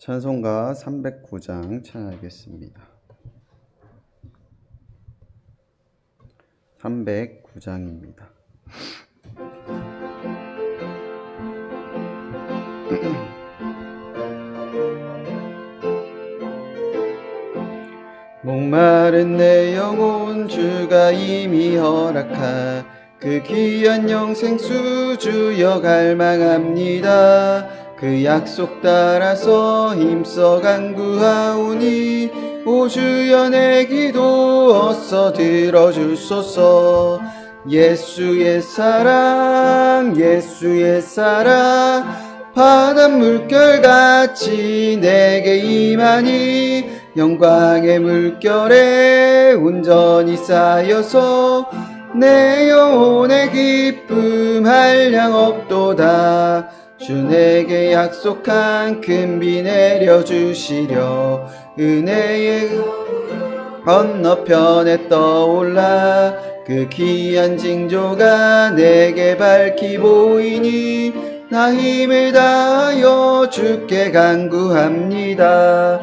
찬송가 309장 찬하겠습니다. 309장입니다. 목마른 내 영혼 주가 이미 허락한 그 귀한 영생수 주여 갈망합니다. 그 약속 따라서 힘써 간구하오니 오 주여 내 기도 어서 들어주소서. 예수의 사랑 예수의 사랑 바닷물 결같이 내게 임하니 영광의 물결에 온전히 쌓여서 내 영혼의 기쁨 한량 없도다 주 내게 약속한 큰비 내려주시려 은혜의 건너편에 떠올라 그 귀한 징조가 내게 밝히 보이니 나 힘을 다하여 주께 간구합니다.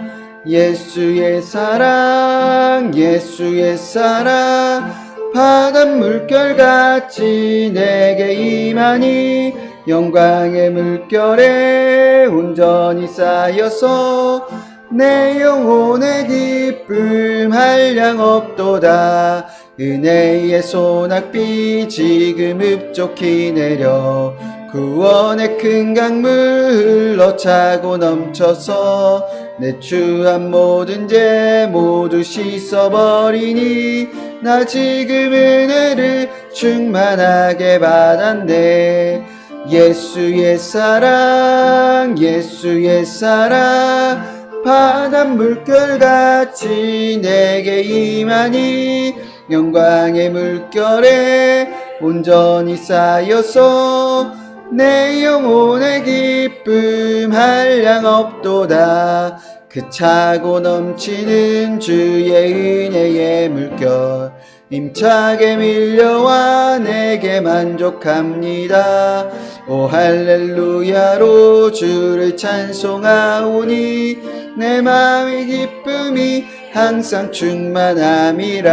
예수의 사랑 예수의 사랑 바닷물 결같이 내게 임하니 영광의 물결에 온전히 쌓여서 내 영혼의 기쁨 한량 없도다. 은혜의 소낙비 지금 흡족히 내려 구원의 큰 강물 흘러 차고 넘쳐서 내 추한 모든 죄 모두 씻어버리니 나 지금 은혜를 충만하게 받았네 예수의 사랑 예수의 사랑 바닷물 결같이 내게 임하니 영광의 물결에 온전히 쌓여서 내 영혼의 기쁨 한량 없도다. 그 차고 넘치는 주의 은혜의 물결 힘차게 밀려와 내게 만족합니다 오 할렐루야로 주를 찬송하오니 내 마음의 기쁨이 항상 충만함이라.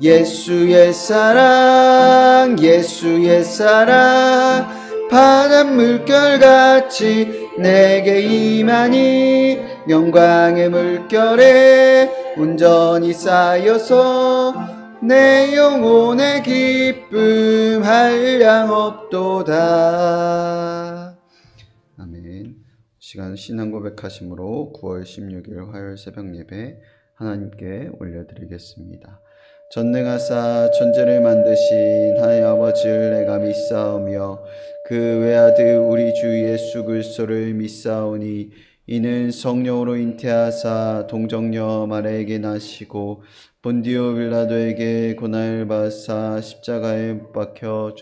예수의 사랑 예수의 사랑 바닷물 결같이 내게 임하니 영광의 물결에 온전히 쌓여서 내 영혼의 기쁨 한량 없도다 아멘 시간 신앙 고백하심으로 9월 16일 화요일 새벽 예배 하나님께 올려드리겠습니다. 전능하사 천지를 만드신 하나님 아버지를 내가 믿사오며 그 외아들 우리 주 예수 그리스도를 믿사오니 이는 성령으로 잉태하사 동정녀 마리아에게 나시고 본디오 빌라도에게 고난을 받사 십자가에 못 박혀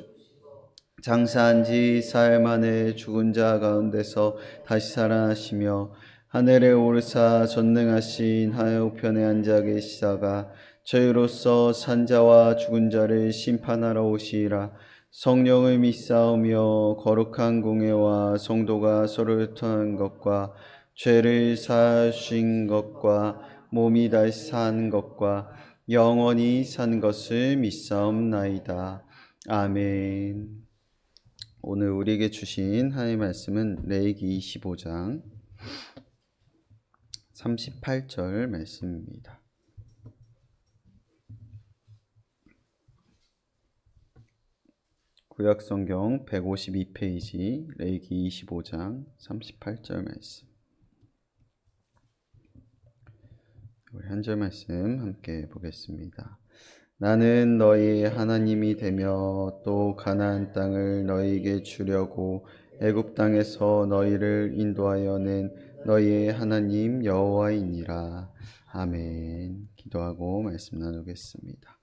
장사한 지 사흘 만에 죽은 자 가운데서 다시 살아나시며 하늘에 오르사 전능하신 하늘 우편에 앉아 계시다가 저희로서 산자와 죽은 자를 심판하러 오시리라 성령을 믿사오며 거룩한 공예와 성도가 서로를 통한 것과 죄를 사하신 것과 몸이 다시 산 것과 영원히 산 것을 믿사옵나이다. 아멘. 오늘 우리에게 주신 하나님의 말씀은 레이기 25장 38절 말씀입니다. 구약 성경 152페이지 레이기 25장 38절 말씀. 우리 한 절 말씀 함께 보겠습니다. 나는 너희 하나님이 되며 또 가나안 땅을 너희에게 주려고 애굽 땅에서 너희를 인도하여 낸 너희의 하나님 여호와이니라. 아멘. 기도하고 말씀 나누겠습니다.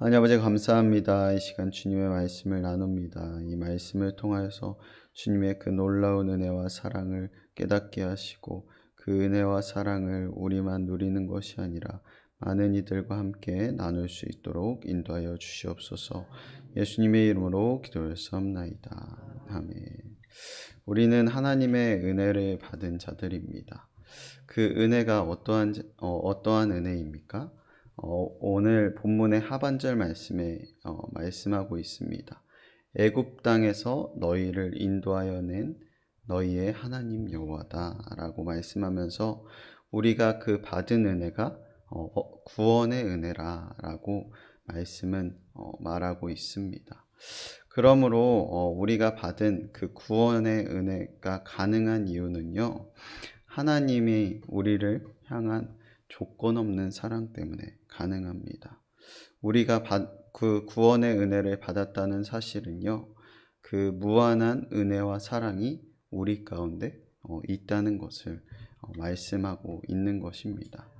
하나님 아버지 감사합니다. 이 시간 주님의 말씀을 나눕니다. 이 말씀을 통하여서 주님의 그 놀라운 은혜와 사랑을 깨닫게 하시고 그 은혜와 사랑을 우리만 누리는 것이 아니라 많은 이들과 함께 나눌 수 있도록 인도하여 주시옵소서. 예수님의 이름으로 기도했사옵나이다. 아멘. 우리는 하나님의 은혜를 받은 자들입니다. 그 은혜가 어떠한 어, 어떠한 은혜입니까? 어, 오늘 본문의 하반절 말씀에 어, 말씀하고 있습니다. 애굽 땅에서 너희를 인도하여 낸 너희의 하나님 여호와다라고 말씀하면서 우리가 그 받은 은혜가 어, 어, 구원의 은혜라라고 말씀은 어, 말하고 있습니다. 그러므로 어, 우리가 받은 그 구원의 은혜가 가능한 이유는요. 하나님이 우리를 향한 조건 없는 사랑 때문에 가능합니다. 우리가 받, 그 구원의 은혜를 받았다는 사실은요. 그 무한한 은혜와 사랑이 우리 가운데 어, 있다는 것을 어, 말씀하고 있는 것입니다.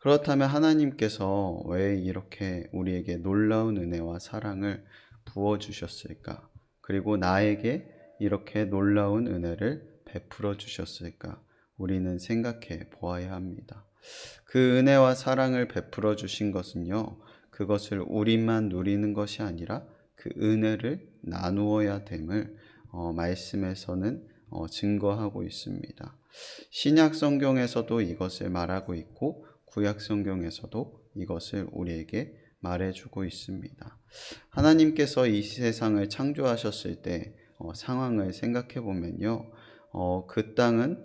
그렇다면 하나님께서 왜 이렇게 우리에게 놀라운 은혜와 사랑을 부어 주셨을까? 그리고 나에게 이렇게 놀라운 은혜를 베풀어 주셨을까? 우리는 생각해 보아야 합니다. 그 은혜와 사랑을 베풀어 주신 것은요, 그것을 우리만 누리는 것이 아니라 그 은혜를 나누어야 됨을 어, 말씀에서는 어, 증거하고 있습니다. 신약 성경에서도 이것을 말하고 있고 구약 성경에서도 이것을 우리에게 말해주고 있습니다. 하나님께서 이 세상을 창조하셨을 때 어, 상황을 생각해 보면요, 어, 그 땅은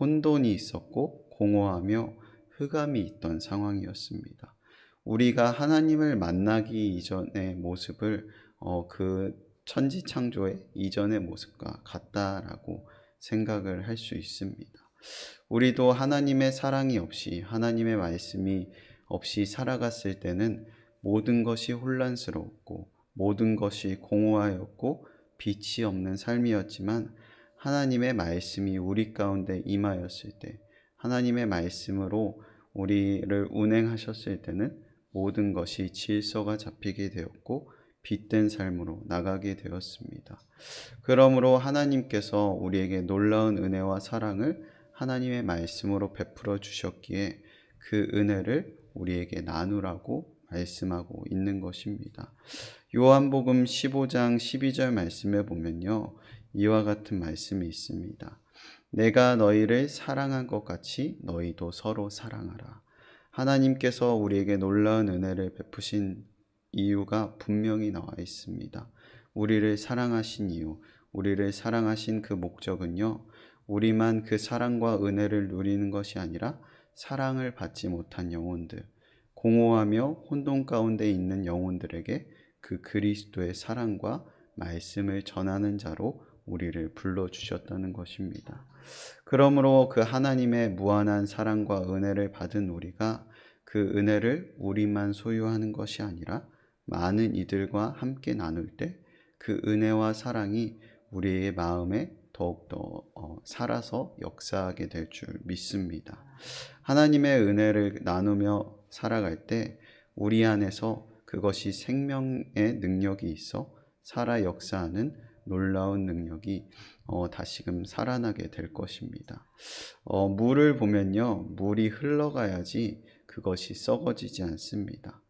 혼돈이 있었고 공허하며 흑암이 있던 상황이었습니다. 우리가 하나님을 만나기 이전의 모습을 어, 그 천지 창조의 이전의 모습과 같다라고 생각을 할 수 있습니다. 우리도 하나님의 사랑이 없이 하나님의 말씀이 없이 살아갔을 때는 모든 것이 혼란스럽고 모든 것이 공허하였고 빛이 없는 삶이었지만 하나님의 말씀이 우리 가운데 임하였을 때 하나님의 말씀으로 우리를 운행하셨을 때는 모든 것이 질서가 잡히게 되었고 빛된 삶으로 나가게 되었습니다. 그러므로 하나님께서 우리에게 놀라운 은혜와 사랑을 하나님의 말씀으로 베풀어 주셨기에 그 은혜를 우리에게 나누라고 말씀하고 있는 것입니다. 요한복음 15장 12절 말씀에 보면요. 이와 같은 말씀이 있습니다. 내가 너희를 사랑한 것 같이 너희도 서로 사랑하라. 하나님께서 우리에게 놀라운 은혜를 베푸신 이유가 분명히 나와 있습니다. 우리를 사랑하신 이유, 우리를 사랑하신 그 목적은요, 우리만 그 사랑과 은혜를 누리는 것이 아니라 사랑을 받지 못한 영혼들, 공허하며 혼돈 가운데 있는 영혼들에게 그 그리스도의 사랑과 말씀을 전하는 자로 우리를 불러주셨다는 것입니다. 그러므로 그 하나님의 무한한 사랑과 은혜를 받은 우리가 그 은혜를 우리만 소유하는 것이 아니라 많은 이들과 함께 나눌 때 그 은혜와 사랑이 우리의 마음에 더욱더 어, 살아서 역사하게 될 줄 믿습니다. 하나님의 은혜를 나누며 살아갈 때 우리 안에서 그것이 생명의 능력이 있어 살아 역사하는 놀라운 능력이 어, 다시금 살아나게 될 것입니다. 어, 물을 보면요, 물이 흘러가야지 그것이 썩어지지 않습니다.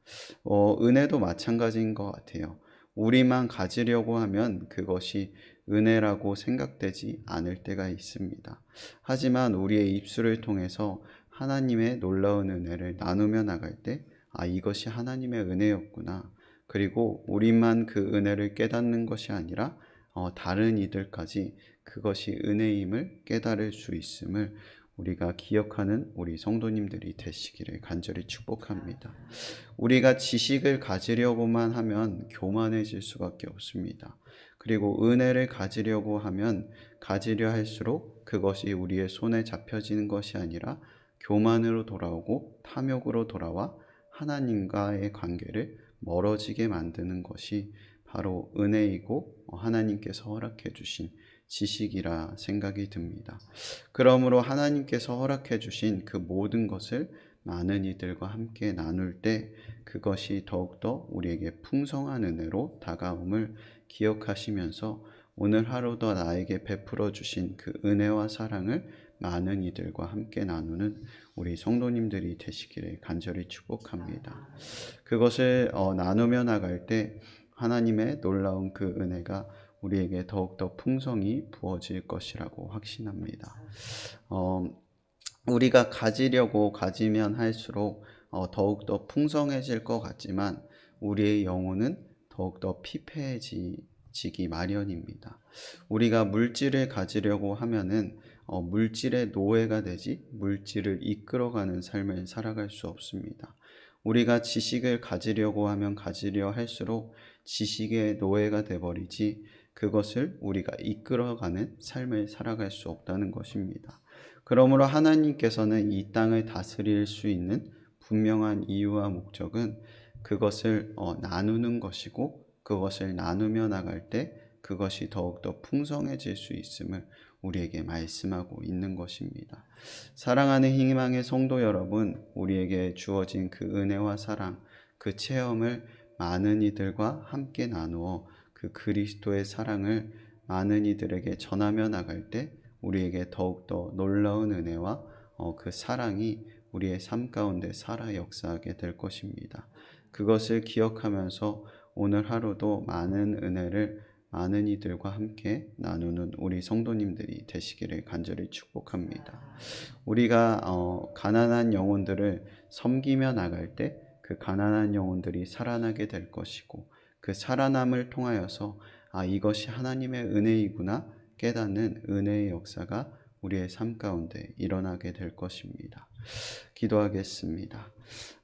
어, 은혜도 마찬가지인 것 같아요. 우리만 가지려고 하면 그것이 은혜라고 생각되지 않을 때가 있습니다. 하지만 우리의 입술을 통해서 하나님의 놀라운 은혜를 나누며 나갈 때, 아, 이것이 하나님의 은혜였구나. 그리고 우리만 그 은혜를 깨닫는 것이 아니라 어, 다른 이들까지 그것이 은혜임을 깨달을 수 있음을 우리가 기억하는 우리 성도님들이 되시기를 간절히 축복합니다. 우리가 지식을 가지려고만 하면 교만해질 수밖에 없습니다. 그리고 은혜를 가지려고 하면 가지려 할수록 그것이 우리의 손에 잡혀지는 것이 아니라 교만으로 돌아오고 탐욕으로 돌아와 하나님과의 관계를 멀어지게 만드는 것이 바로 은혜이고 하나님께서 허락해 주신 지식이라 생각이 듭니다. 그러므로 하나님께서 허락해 주신 그 모든 것을 많은 이들과 함께 나눌 때 그것이 더욱더 우리에게 풍성한 은혜로 다가옴을 기억하시면서 오늘 하루도 나에게 베풀어 주신 그 은혜와 사랑을 많은 이들과 함께 나누는 우리 성도님들이 되시기를 간절히 축복합니다. 그것을 어, 나누며 나갈 때 하나님의 놀라운 그 은혜가 우리에게 더욱더 풍성이 부어질 것이라고 확신합니다. 어, 우리가 가지려고 가지면 할수록 어, 더욱더 풍성해질 것 같지만 우리의 영혼은 더욱더 피폐해지기 마련입니다. 우리가 물질을 가지려고 하면은 어, 물질의 노예가 되지 물질을 이끌어가는 삶을 살아갈 수 없습니다. 우리가 지식을 가지려고 하면 가지려 할수록 지식의 노예가 돼버리지 그것을 우리가 이끌어가는 삶을 살아갈 수 없다는 것입니다. 그러므로 하나님께서는 이 땅을 다스릴 수 있는 분명한 이유와 목적은 그것을 어, 나누는 것이고 그것을 나누며 나갈 때 그것이 더욱더 풍성해질 수 있음을 우리에게 말씀하고 있는 것입니다. 사랑하는 희망의 성도 여러분, 우리에게 주어진 그 은혜와 사랑, 그 체험을 많은 이들과 함께 나누어 그 그리스도의 사랑을 많은 이들에게 전하며 나갈 때 우리에게 더욱더 놀라운 은혜와 어, 그 사랑이 우리의 삶 가운데 살아 역사하게 될 것입니다. 그것을 기억하면서 오늘 하루도 많은 은혜를 많은 이들과 함께 나누는 우리 성도님들이 되시기를 간절히 축복합니다. 우리가 어, 가난한 영혼들을 섬기며 나갈 때 그 가난한 영혼들이 살아나게 될 것이고 그 살아남을 통하여서 아 이것이 하나님의 은혜이구나 깨닫는 은혜의 역사가 우리의 삶 가운데 일어나게 될 것입니다. 기도하겠습니다.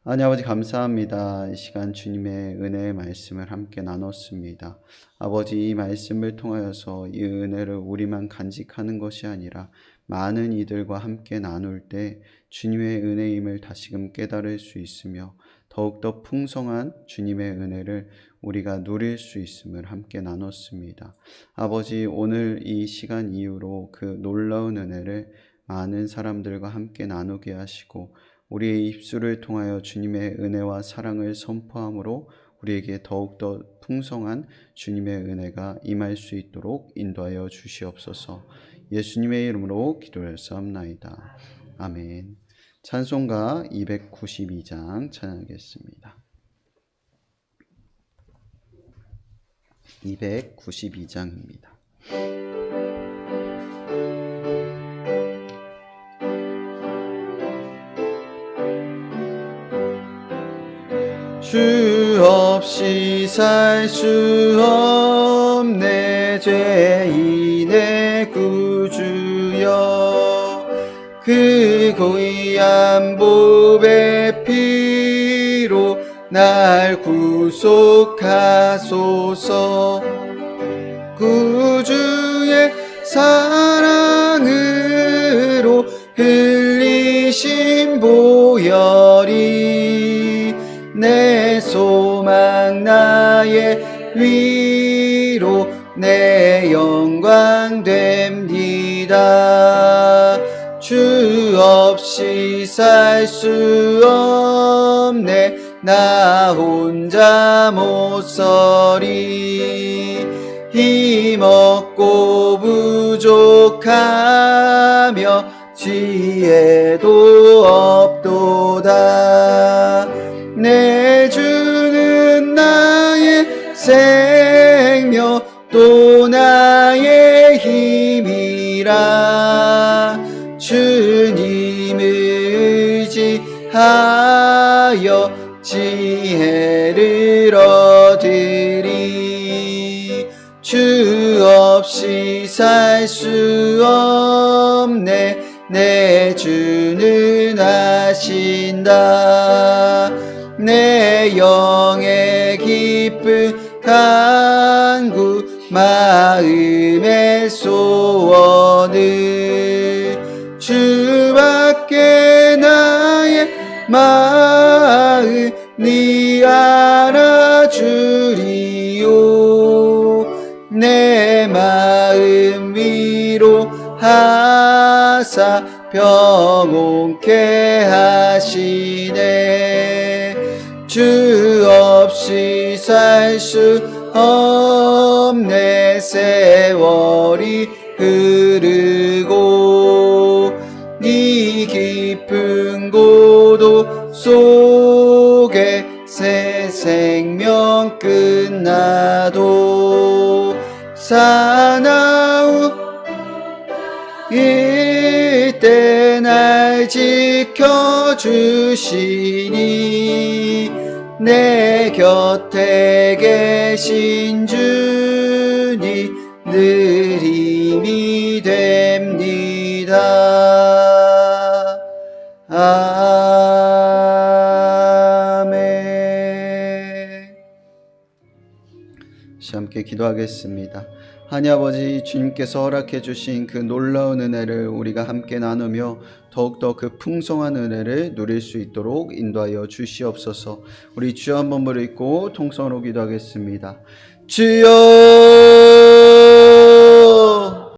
하나님 아버지 감사합니다. 이 시간 주님의 은혜의 말씀을 함께 나눴습니다. 아버지 이 말씀을 통하여서 이 은혜를 우리만 간직하는 것이 아니라 많은 이들과 함께 나눌 때 주님의 은혜임을 다시금 깨달을 수 있으며 더욱더 풍성한 주님의 은혜를 우리가 누릴 수 있음을 함께 나눴습니다. 아버지 오늘 이 시간 이후로 그 놀라운 은혜를 많은 사람들과 함께 나누게 하시고 우리의 입술을 통하여 주님의 은혜와 사랑을 선포함으로 우리에게 더욱더 풍성한 주님의 은혜가 임할 수 있도록 인도하여 주시옵소서 예수님의 이름으로 기도하였사옵나이다. 아멘 찬송가 292장 찬양하겠습니다. 292장입니다. 주 없이 살 수 없네 죄인 고이한 보배 피로 날 구속하소서. 구주의 사랑으로 흘리신 보혈이 내 소망 나의 위로 내 없이 살 수 없네. 나 혼자 못 서리 힘없고 부족하며 지혜도 없도다. 내 주는 나의 생명 또 내 주는 아신다. 내 영의 기쁜 간구 마음의 소원을 주밖에 나의 마음이 알아주리요 내 마음 위로 하사 평온케 하시네. 주 없이 살 수 없네. 세월이 흐르고 이 깊은 고도 속에 새 생명 끝나도 사 지켜주시니 내 곁에 계신 늘 힘이 됩니다. 기도하겠습니다. 하니 아버지 주님께서 허락해 주신 그 놀라운 은혜를 우리가 함께 나누며 더욱더 그 풍성한 은혜를 누릴 수 있도록 인도하여 주시옵소서. 우리 주여 한번 부르고 통성으로 기도하겠습니다. 주여